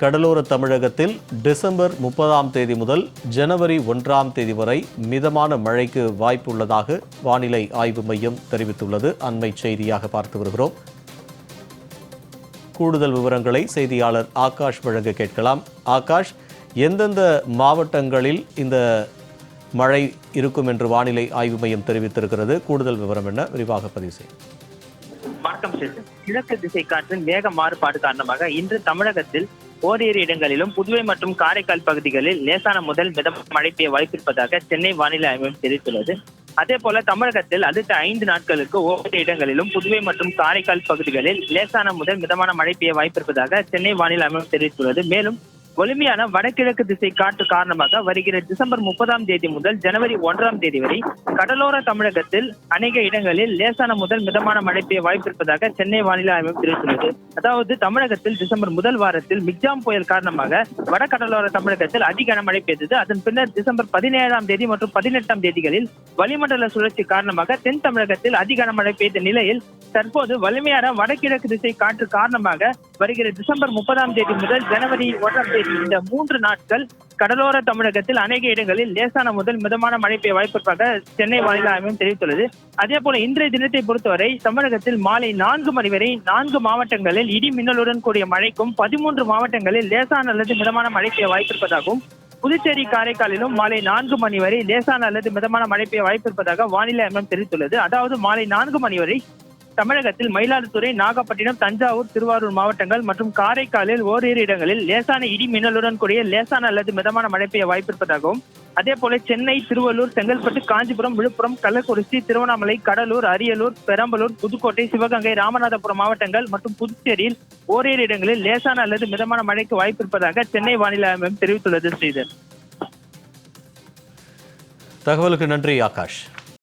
கடலோர தமிழகத்தில் டிசம்பர் முப்பதாம் தேதி முதல் ஜனவரி ஒன்றாம் தேதி வரை மிதமான மழைக்கு வாய்ப்புள்ளதாக வானிலை ஆய்வு மையம் தெரிவித்துள்ளது. அண்மை செய்தியாக பார்த்து வருகிறோம். கூடுதல் விவரங்களை செய்தியாளர் ஆகாஷ் வழங்க கேட்கலாம். ஆகாஷ் எந்தெந்த மாவட்டங்களில் இந்த மழை இருக்கும் என்று வானிலை ஆய்வு மையம் தெரிவித்திருக்கிறது? கூடுதல் விவரம் என்ன? விரிவாக பதிவு செய்யும் வணக்கம் சேது கிழக்கு திசை காற்றின் வேக மாறுபாடு காரணமாக இன்று தமிழகத்தில் ஓரிரு இடங்களிலும் புதுவை மற்றும் காரைக்கால் பகுதிகளில் லேசான முதல் மிதமான மழை பெய்ய வாய்ப்பிருப்பதாக சென்னை வானிலை ஆய்வு தெரிவித்துள்ளது. அதே போல தமிழகத்தில் அடுத்த ஐந்து நாட்களுக்கு ஒவ்வொரு இடங்களிலும் புதுவை மற்றும் காரைக்கால் பகுதிகளில் லேசான முதல் மிதமான மழை பெய்ய வாய்ப்பிருப்பதாக சென்னை வானிலை அமைப்பு தெரிவித்துள்ளது. மேலும் வலிமையான வடகிழக்கு திசை காற்று காரணமாக வருகிற டிசம்பர் முப்பதாம் தேதி முதல் ஜனவரி ஒன்றாம் தேதி வரை கடலோர தமிழகத்தில் அநேக இடங்களில் லேசான முதல் மிதமான மழை பெய்ய வாய்ப்பிருப்பதாக சென்னை வானிலை ஆய்வு தெரிவித்துள்ளது. அதாவது தமிழகத்தில் டிசம்பர் முதல் வாரத்தில் மிக்ஜாம் புயல் காரணமாக வடகடலோர தமிழகத்தில் அதிக கனமழை பெய்தது. அதன் பின்னர் டிசம்பர் பதினேழாம் தேதி மற்றும் பதினெட்டாம் தேதிகளில் வளிமண்டல சுழற்சி காரணமாக தென் தமிழகத்தில் அதிக கனமழை பெய்த நிலையில் தற்போது வலிமையான வடகிழக்கு திசை காற்று காரணமாக வருகிற டிசம்பர் முப்பதாம் தேதி முதல் ஜனவரி ஒன்றாம் தேதி இந்த மூன்று நாட்கள் கடலோர தமிழகத்தில் அநேக இடங்களில் லேசான முதல் மிதமான மழை பெய்ய வாய்ப்பிருப்பதாக சென்னை வானிலை ஆய்வு தெரிவித்துள்ளது. அதே போல இன்றைய தினத்தை பொறுத்தவரை தமிழகத்தில் மாலை நான்கு மணி வரை நான்கு மாவட்டங்களில் இடி மின்னலுடன் கூடிய மழைக்கும் பதிமூன்று மாவட்டங்களில் லேசான அல்லது மிதமான மழை பெய்ய வாய்ப்பிருப்பதாகவும் புதுச்சேரி காரைக்காலிலும் மாலை நான்கு மணி வரை லேசான அல்லது மிதமான மழை பெய்ய வாய்ப்பிருப்பதாக வானிலை ஆய்வு தெரிவித்துள்ளது. அதாவது மாலை நான்கு மணி வரை தமிழகத்தில் மயிலாடுதுறை நாகப்பட்டினம் தஞ்சாவூர் திருவாரூர் மாவட்டங்கள் மற்றும் காரைக்காலில் ஓரிரு இடங்களில் லேசான இடி மின்னலுடன் கூடிய லேசான அல்லது மிதமான மழை பெய்ய வாய்ப்பிருப்பதாகவும் அதே போல சென்னை திருவள்ளூர் செங்கல்பட்டு காஞ்சிபுரம் விழுப்புரம் கள்ளக்குறிச்சி திருவண்ணாமலை கடலூர் அரியலூர் பெரம்பலூர் புதுக்கோட்டை சிவகங்கை ராமநாதபுரம் மாவட்டங்கள் மற்றும் புதுச்சேரியில் ஓரிரு இடங்களில் லேசான அல்லது மிதமான மழைக்கு வாய்ப்பிருப்பதாக சென்னை வானிலை ஆய்வு தெரிவித்துள்ளது ஸ்ரீதர். தகவலுக்கு நன்றி ஆகாஷ்.